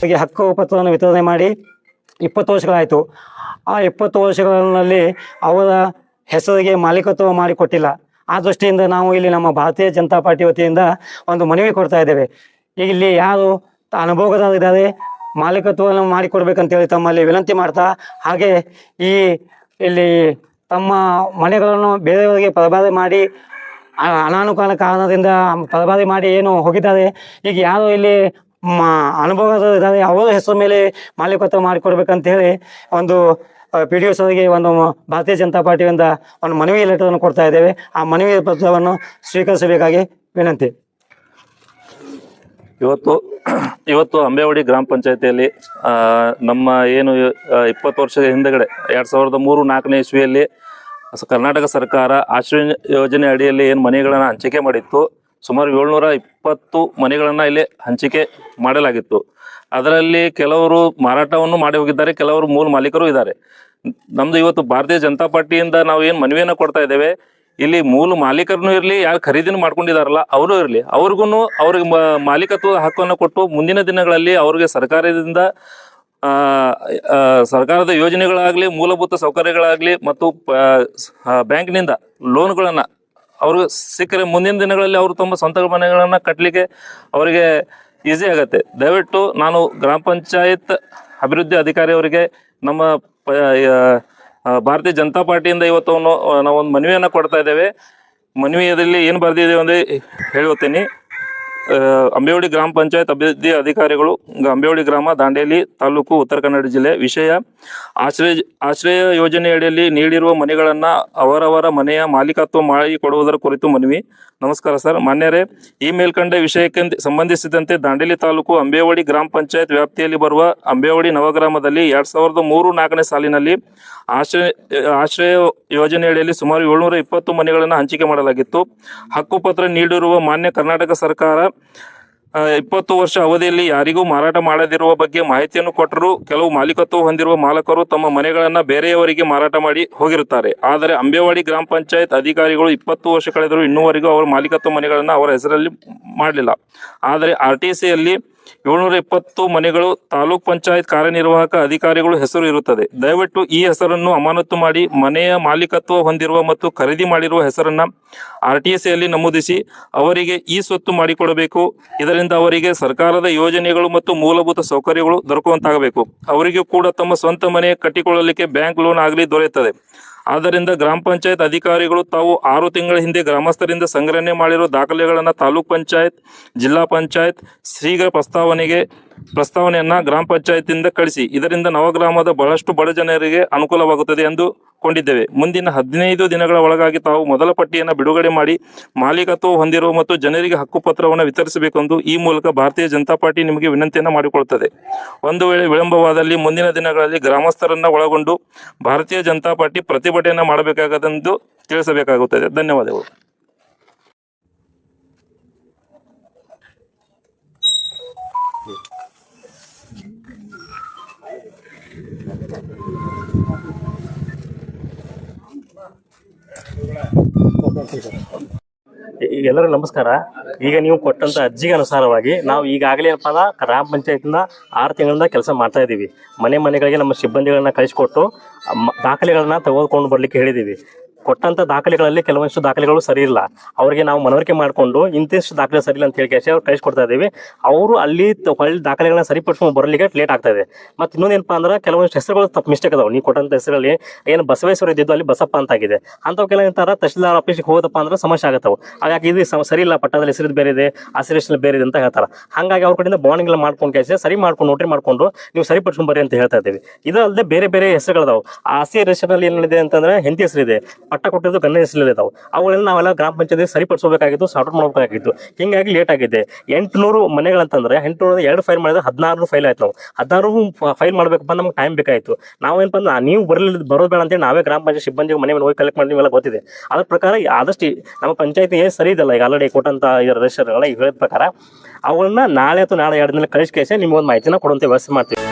ಅವರಿಗೆ ಹಕ್ಕು ಪತ್ರವನ್ನು ವಿತರಣೆ ಮಾಡಿ ಇಪ್ಪತ್ತು ವರ್ಷಗಳಾಯಿತು. ಆ ಇಪ್ಪತ್ತು ವರ್ಷಗಳಲ್ಲಿ ಅವರ ಹೆಸರಿಗೆ ಮಾಲೀಕತ್ವ ಮಾಡಿಕೊಟ್ಟಿಲ್ಲ. ಆ ದೃಷ್ಟಿಯಿಂದ ನಾವು ಇಲ್ಲಿ ನಮ್ಮ ಭಾರತೀಯ ಜನತಾ ಪಾರ್ಟಿ ವತಿಯಿಂದ ಒಂದು ಮನವಿ ಕೊಡ್ತಾ ಇದ್ದೇವೆ. ಇಲ್ಲಿ ಯಾರು ಅನುಭೋಗದಲ್ಲಿದ್ದಾರೆ ಮಾಲೀಕತ್ವವನ್ನು ಮಾಡಿಕೊಡ್ಬೇಕಂತೇಳಿ ತಮ್ಮಲ್ಲಿ ವಿನಂತಿ ಮಾಡ್ತಾ, ಹಾಗೆ ಈ ಇಲ್ಲಿ ತಮ್ಮ ಮನೆಗಳನ್ನು ಬೇರೆಯವರಿಗೆ ಪರಬಾರಿ ಮಾಡಿ ಅನಾನುಕೂಲ ಕಾರಣದಿಂದ ಪರಬಾರಿ ಮಾಡಿ ಏನು ಹೋಗಿದ್ದಾರೆ. ಈಗ ಯಾರು ಇಲ್ಲಿ ಮ ಅನುಭವ ಅವರ ಹೆಸರು ಮೇಲೆ ಮಾಲೀಕತ್ವ ಮಾಡಿಕೊಡ್ಬೇಕಂತ ಹೇಳಿ ಒಂದು ಪಿ ಡಿ ಅವರಿಗೆ ಒಂದು ಭಾರತೀಯ ಜನತಾ ಪಾರ್ಟಿಯಿಂದ ಒಂದು ಮನವಿ ಲೆಟರನ್ನು ಕೊಡ್ತಾ ಇದ್ದೇವೆ. ಆ ಮನವಿ ಪತ್ರವನ್ನು ಸ್ವೀಕರಿಸಬೇಕಾಗಿ ವಿನಂತಿ. ಇವತ್ತು ಇವತ್ತು ಅಂಬೇವಾಡಿ ಗ್ರಾಮ ಪಂಚಾಯತಿಯಲ್ಲಿ ನಮ್ಮ ಏನು ಇಪ್ಪತ್ತು ವರ್ಷದ ಹಿಂದೆಗಡೆ, ಎರಡು ಸಾವಿರದ ಮೂರು ನಾಲ್ಕನೇ ಇಸ್ವಿಯಲ್ಲಿ ಕರ್ನಾಟಕ ಸರ್ಕಾರ ಆಶ್ರಯ ಯೋಜನೆ ಅಡಿಯಲ್ಲಿ ಏನು ಮನೆಗಳನ್ನು ಹಂಚಿಕೆ ಮಾಡಿತ್ತು. ಸುಮಾರು ಏಳ್ನೂರ ಇಪ್ಪತ್ತು ಮನೆಗಳನ್ನು ಇಲ್ಲಿ ಹಂಚಿಕೆ ಮಾಡಲಾಗಿತ್ತು. ಅದರಲ್ಲಿ ಕೆಲವರು ಮಾರಾಟವನ್ನು ಮಾಡಿ ಹೋಗಿದ್ದಾರೆ, ಕೆಲವರು ಮೂಲ ಮಾಲೀಕರು ಇದ್ದಾರೆ. ನಮ್ದು ಇವತ್ತು ಭಾರತೀಯ ಜನತಾ ಪಾರ್ಟಿಯಿಂದ ನಾವು ಏನು ಮನವಿಯನ್ನು ಕೊಡ್ತಾ ಇದ್ದೇವೆ, ಇಲ್ಲಿ ಮೂಲ ಮಾಲೀಕರನ್ನು ಇರಲಿ, ಯಾರು ಖರೀದಿನ ಮಾಡ್ಕೊಂಡಿದಾರಲ್ಲ, ಅವರು ಇರಲಿ. ಅವ್ರಿಗೂ ಅವ್ರಿಗೆ ಮಾಲೀಕತ್ವದ ಹಕ್ಕನ್ನು ಕೊಟ್ಟು ಮುಂದಿನ ದಿನಗಳಲ್ಲಿ ಅವ್ರಿಗೆ ಸರ್ಕಾರದಿಂದ ಸರ್ಕಾರದ ಯೋಜನೆಗಳಾಗಲಿ, ಮೂಲಭೂತ ಸೌಕರ್ಯಗಳಾಗಲಿ ಮತ್ತು ಬ್ಯಾಂಕ್ನಿಂದ ಲೋನ್ಗಳನ್ನು ಅವ್ರಿಗೆ ಸಿಕ್ಕರೆ ಮುಂದಿನ ದಿನಗಳಲ್ಲಿ ಅವರು ತಮ್ಮ ಸ್ವಂತ ಮನೆಗಳನ್ನು ಕಟ್ಟಲಿಕ್ಕೆ ಅವರಿಗೆ ಈಸಿ ಆಗತ್ತೆ. ದಯವಿಟ್ಟು ನಾನು ಗ್ರಾಮ ಪಂಚಾಯತ್ ಅಭಿವೃದ್ಧಿ ಅಧಿಕಾರಿ ಅವರಿಗೆ ನಮ್ಮ ಭಾರತೀಯ ಜನತಾ ಪಾರ್ಟಿಯಿಂದ ಇವತ್ತು ನಾವೊಂದು ಮನವಿಯನ್ನು ಕೊಡ್ತಾ ಇದ್ದೇವೆ. ಮನವಿಯಲ್ಲಿ ಏನು ಬರೆದಿದ್ದೇವೆ ಅಂದರೆ ಹೇಳುತ್ತೇನೆ. ಅಂಬೇವಡಿ ಗ್ರಾಮ ಪಂಚಾಯತ್ ಅಭಿವೃದ್ಧಿ ಅಧಿಕಾರಿಗಳು ಅಂಬೇವಡಿ ಗ್ರಾಮ, ದಾಂಡೇಲಿ ತಾಲೂಕು, ಉತ್ತರ ಕನ್ನಡ ಜಿಲ್ಲೆ. ವಿಷಯ, ಆಶ್ರಯ ಆಶ್ರಯ ಯೋಜನೆಯಡಿಯಲ್ಲಿ ನೀಡಿರುವ ಮನೆಗಳನ್ನು ಅವರವರ ಮನೆಯ ಮಾಲೀಕತ್ವ ಮಾಡಿಕೊಡುವುದರ ಕುರಿತು ಮನವಿ. ನಮಸ್ಕಾರ ಸರ್. ಮಾನ್ಯರೇ, ಈ ಮೇಲ್ಕಂಡ ವಿಷಯಕ್ಕೆ ಸಂಬಂಧಿಸಿದಂತೆ ದಾಂಡೇಲಿ ತಾಲೂಕು ಅಂಬೇವಡಿ ಗ್ರಾಮ ಪಂಚಾಯತ್ ವ್ಯಾಪ್ತಿಯಲ್ಲಿ ಬರುವ ಅಂಬೇವಡಿ ನವಗ್ರಾಮದಲ್ಲಿ ಎರಡ್ ಸಾವಿರದ ಮೂರು ನಾಲ್ಕನೇ ಸಾಲಿನಲ್ಲಿ ಆಶ್ರಯ ಆಶ್ರಯ ಯೋಜನೆಯಡಿಯಲ್ಲಿ ಸುಮಾರು ಏಳ್ನೂರ ಇಪ್ಪತ್ತು ಮನೆಗಳನ್ನು ಹಂಚಿಕೆ ಮಾಡಲಾಗಿತ್ತು. ಹಕ್ಕುಪತ್ರ ನೀಡಿರುವ ಮಾನ್ಯ ಕರ್ನಾಟಕ ಸರ್ಕಾರ ಇಪ್ಪತ್ತು ವರ್ಷ ಅವಧಿಯಲ್ಲಿ ಯಾರಿಗೂ ಮಾರಾಟ ಮಾಡದಿರುವ ಬಗ್ಗೆ ಮಾಹಿತಿಯನ್ನು ಕೊಟ್ಟರೂ ಕೆಲವು ಮಾಲೀಕತ್ವ ಹೊಂದಿರುವ ಮಾಲಕರು ತಮ್ಮ ಮನೆಗಳನ್ನು ಬೇರೆಯವರಿಗೆ ಮಾರಾಟ ಮಾಡಿ ಹೋಗಿರುತ್ತಾರೆ. ಆದರೆ ಅಂಬೇವಾಡಿ ಗ್ರಾಮ ಪಂಚಾಯತ್ ಅಧಿಕಾರಿಗಳು ಇಪ್ಪತ್ತು ವರ್ಷ ಕಳೆದರೂ ಇನ್ನೂವರೆಗೂ ಅವರ ಮಾಲೀಕತ್ವ ಮನೆಗಳನ್ನು ಅವರ ಹೆಸರಲ್ಲಿ ಮಾಡಲಿಲ್ಲ. ಆದರೆ ಆರ್ ಟಿ ಸಿಯಲ್ಲಿ ಏಳ್ನೂರ ಇಪ್ಪತ್ತು ಮನೆಗಳು ತಾಲೂಕ್ ಪಂಚಾಯತ್ ಕಾರ್ಯನಿರ್ವಾಹಕ ಅಧಿಕಾರಿಗಳು ಹೆಸರು ಇರುತ್ತದೆ. ದಯವಿಟ್ಟು ಈ ಹೆಸರನ್ನು ಅಮಾನತು ಮಾಡಿ ಮನೆಯ ಮಾಲೀಕತ್ವ ಹೊಂದಿರುವ ಮತ್ತು ಖರೀದಿ ಮಾಡಿರುವ ಹೆಸರನ್ನ ಆರ್ ಟಿ ಸಿಯಲ್ಲಿ ನಮೂದಿಸಿ ಅವರಿಗೆ ಈ ಸ್ವತ್ತು ಮಾಡಿಕೊಡಬೇಕು. ಇದರಿಂದ ಅವರಿಗೆ ಸರ್ಕಾರದ ಯೋಜನೆಗಳು ಮತ್ತು ಮೂಲಭೂತ ಸೌಕರ್ಯಗಳು ದೊರಕುವಂತಾಗಬೇಕು. ಅವರಿಗೂ ಕೂಡ ತಮ್ಮ ಸ್ವಂತ ಮನೆ ಕಟ್ಟಿಕೊಳ್ಳಲಿಕ್ಕೆ ಬ್ಯಾಂಕ್ ಲೋನ್ ಆಗಲಿ ದೊರೆಯುತ್ತದೆ. ಆದ್ದರಿಂದ ಗ್ರಾಮ ಪಂಚಾಯತ್ ಅಧಿಕಾರಿಗಳು ತಾವು ಆರು ತಿಂಗಳ ಹಿಂದೆ ಗ್ರಾಮಸ್ಥರಿಂದ ಸಂಗ್ರಹಣೆ ಮಾಡಿರುವ ದಾಖಲೆಗಳನ್ನು ತಾಲೂಕ್ ಪಂಚಾಯತ್, ಜಿಲ್ಲಾ ಪಂಚಾಯತ್ ಶೀಘ್ರ ಪ್ರಸ್ತಾವನೆಗೆ, ಪ್ರಸ್ತಾವನೆಯನ್ನ ಗ್ರಾಮ ಪಂಚಾಯತ್ನಿಂದ ಕಳಿಸಿ. ಇದರಿಂದ ನವಗ್ರಾಮದ ಬಹಳಷ್ಟು ಬಡ ಜನರಿಗೆ ಅನುಕೂಲವಾಗುತ್ತದೆ ಎಂದು ಕೊಂಡಿದ್ದೇವೆ. ಮುಂದಿನ ಹದಿನೈದು ದಿನಗಳ ಒಳಗಾಗಿ ತಾವು ಮೊದಲ ಪಟ್ಟಿಯನ್ನು ಬಿಡುಗಡೆ ಮಾಡಿ, ಮಾಲೀಕತ್ವ ಹೊಂದಿರುವ ಮತ್ತು ಜನರಿಗೆ ಹಕ್ಕುಪತ್ರವನ್ನು ವಿತರಿಸಬೇಕೆಂದು ಈ ಮೂಲಕ ಭಾರತೀಯ ಜನತಾ ಪಾರ್ಟಿ ನಿಮಗೆ ವಿನಂತಿಯನ್ನು ಮಾಡಿಕೊಳ್ಳುತ್ತದೆ ಒಂದು ವೇಳೆ ವಿಳಂಬವಾದಲ್ಲಿ ಮುಂದಿನ ದಿನಗಳಲ್ಲಿ ಗ್ರಾಮಸ್ಥರನ್ನ ಒಳಗೊಂಡು ಭಾರತೀಯ ಜನತಾ ಪಾರ್ಟಿ ಪ್ರತಿಭಟನೆ ಮಾಡಬೇಕಾಗದೆಂದು ತಿಳಿಸಬೇಕಾಗುತ್ತದೆ. ಧನ್ಯವಾದಗಳು. ಈ- ಎಲ್ಲರಿಗೂ ನಮಸ್ಕಾರ. ಈಗ ನೀವು ಕೊಟ್ಟಂತ ಅರ್ಜಿಗೆ ಅನುಸಾರವಾಗಿ ನಾವು ಈಗಾಗಲೇ ಏನಪ್ಪ ಅಂದ್ರೆ ಗ್ರಾಮ ಪಂಚಾಯತ್ನ ಆರು ತಿಂಗಳಿಂದ ಕೆಲಸ ಮಾಡ್ತಾ ಇದ್ದೀವಿ. ಮನೆ ಮನೆಗಳಿಗೆ ನಮ್ಮ ಸಿಬ್ಬಂದಿಗಳನ್ನ ಕಳಿಸ್ಕೊಟ್ಟು ದಾಖಲೆಗಳನ್ನ ತೆಗೆದುಕೊಂಡು ಬರ್ಲಿಕ್ಕೆ ಹೇಳಿದ್ದೀವಿ. ಕೊಟ್ಟಂತ ದಾಖಲೆಗಳಲ್ಲಿ ಕೆಲವೊಂದಿಷ್ಟು ದಾಖಲೆಗಳು ಸರಿ ಇಲ್ಲ. ಅವರಿಗೆ ನಾವು ಮನವರಿಕೆ ಮಾಡಿಕೊಂಡು ಇಂತಿಷ್ಟು ದಾಖಲೆ ಸರಿ ಇಲ್ಲ ಅಂತ ಹೇಳಿ ಅವ್ರು ಕಳಿಸ್ಕೊಡ್ತಾ ಇದ್ದೀವಿ. ಅವರು ಅಲ್ಲಿ ಹೊಳ್ಳಿ ದಾಖಲೆಗಳನ್ನ ಸರಿಪಡಿಸ್ಕೊಂಡು ಬರಲಿಕ್ಕೆ ಲೇಟ್ ಆಗ್ತಾ ಇದೆ. ಮತ್ತೆ ಇನ್ನೊಂದೇನಪ್ಪ ಅಂದ್ರೆ ಕೆಲವೊಂದಿಷ್ಟು ಹೆಸರುಗಳು ತಪ್ಪು ಮಿಸ್ಟೇಕ್ ಅದಾವೆ. ನೀವು ಕೊಟ್ಟಂತ ಹೆಸರಲ್ಲಿ ಏನು ಬಸವೇಶ್ವರ ಇದ್ದಿದ್ದು ಅಲ್ಲಿ ಬಸಪ್ಪ ಅಂತ ಆಗಿದೆ. ಅಂಥವ್ಕೆಲ್ಲ ಏನಂತಾರ ತಹಶೀಲ್ದಾರ್ ಆಫೀಸಿಗೆ ಹೋದಪ್ಪ ಅಂದ್ರೆ ಸಮಸ್ಯೆ ಆಗುತ್ತವೆ. ಹಾಗಾಗಿ ಇದು ಸರಿ ಇಲ್ಲ ಪಟ್ಟದಲ್ಲಿ ಹೆಸರು ಬೇರೆ ಇದೆ ಆಸಿರೇಷನ್ ಬೇರೆ ಇದೆ ಅಂತ ಹೇಳ್ತಾರೆ. ಹಾಗಾಗಿ ಅವ್ರ ಕಡೆಯಿಂದ ಬಾಂಡಿಂಗ್ ಎಲ್ಲ ಮಾಡ್ಕೊಂಡು ಕೆಲಸ ಸರಿ ಮಾಡ್ಕೊಂಡು ನೋಟ್ರಿ ಮಾಡ್ಕೊಂಡು ನೀವು ಸರಿಪಡಿಸ್ಕೊಂಡು ಬರ್ರಿ ಅಂತ ಹೇಳ್ತಾ ಇದ್ದೀವಿ. ಇದಲ್ಲದೆ ಬೇರೆ ಬೇರೆ ಹೆಸರುಗಳದಾವು. ಆಸೆ ರೇಷನಲ್ಲಿ ಏನಿದೆ ಅಂತಂದ್ರೆ ಹೆಂಡತಿ ಹೆಸರಿದೆ. ಪಟ್ಟ ಕೊಟ್ಟಿದ್ದು ಗಂಡ ಹೆಸರಲ್ಲಿ ಇದಾವೆ ಅವುಗಳನ್ನ ನಾವೆಲ್ಲ ಗ್ರಾಮ ಪಂಚಾಯತಿ ಸರಿಪಡಿಸಬೇಕಾಗಿತ್ತು ಸಾರ್ಟ್ ಮಾಡಬೇಕಾಗಿತ್ತು ಹಿಂಗಾಗಿ ಲೇಟ್ ಆಗಿದೆ ಎಂಟುನೂರು ಮನೆಗಳಂತಂದ್ರೆ ಎಂಟುನೂರ ಎರಡು ಫೈಲ್ ಮಾಡಿದ್ರೆ ಹದಿನಾರು ಫೈಲ್ ಆಯ್ತು ನಾವು ಹದಿನಾರು ಫೈಲ್ ಮಾಡ್ಬೇಕಪ್ಪ ನಮ್ಗೆ ಟೈಮ್ ಬೇಕಾಯಿತು. ನಾವೇನಪ್ಪ ನೀವು ಬರಲಿಲ್ಲ ಬರೋದು ಬೇಡ ಅಂತೇಳಿ ನಾವೇ ಗ್ರಾಮ ಪಂಚಾಯತ್ ಸಿಬ್ಬಂದಿ ಮನೆ ಮನೆ ಹೋಗಿ ಕಲೆಕ್ಟ್ ಮಾಡಿ ನೀವೆಲ್ಲ ಗೊತ್ತಿದೆ. ಅದ್ರ ಪ್ರಕಾರ ಆದಷ್ಟು ನಮ್ಮ ಪಂಚಾಯತಿ ಏನು ಸರಿ ಇದಲ್ಲ, ಈಗ ಆಲ್ರೆಡಿ ಕೊಟ್ಟಂತ ರಿಜಿಸ್ಟರ್ಗಳ ಈಗ ಹೇಳಿದ ಪ್ರಕಾರ, ಅವುಗಳನ್ನ ನಾಳೆ ಅಥವಾ ನಾಳೆ ಎರಡು ದಿನ ಕಳಿಸಿ ಕಳಿಸಿ ನಿಮ್ಗೆ ಒಂದು ಮಾಹಿತಿನ ಕೊಡುವಂತೆ ವ್ಯವಸ್ಥೆ ಮಾಡ್ತೀವಿ.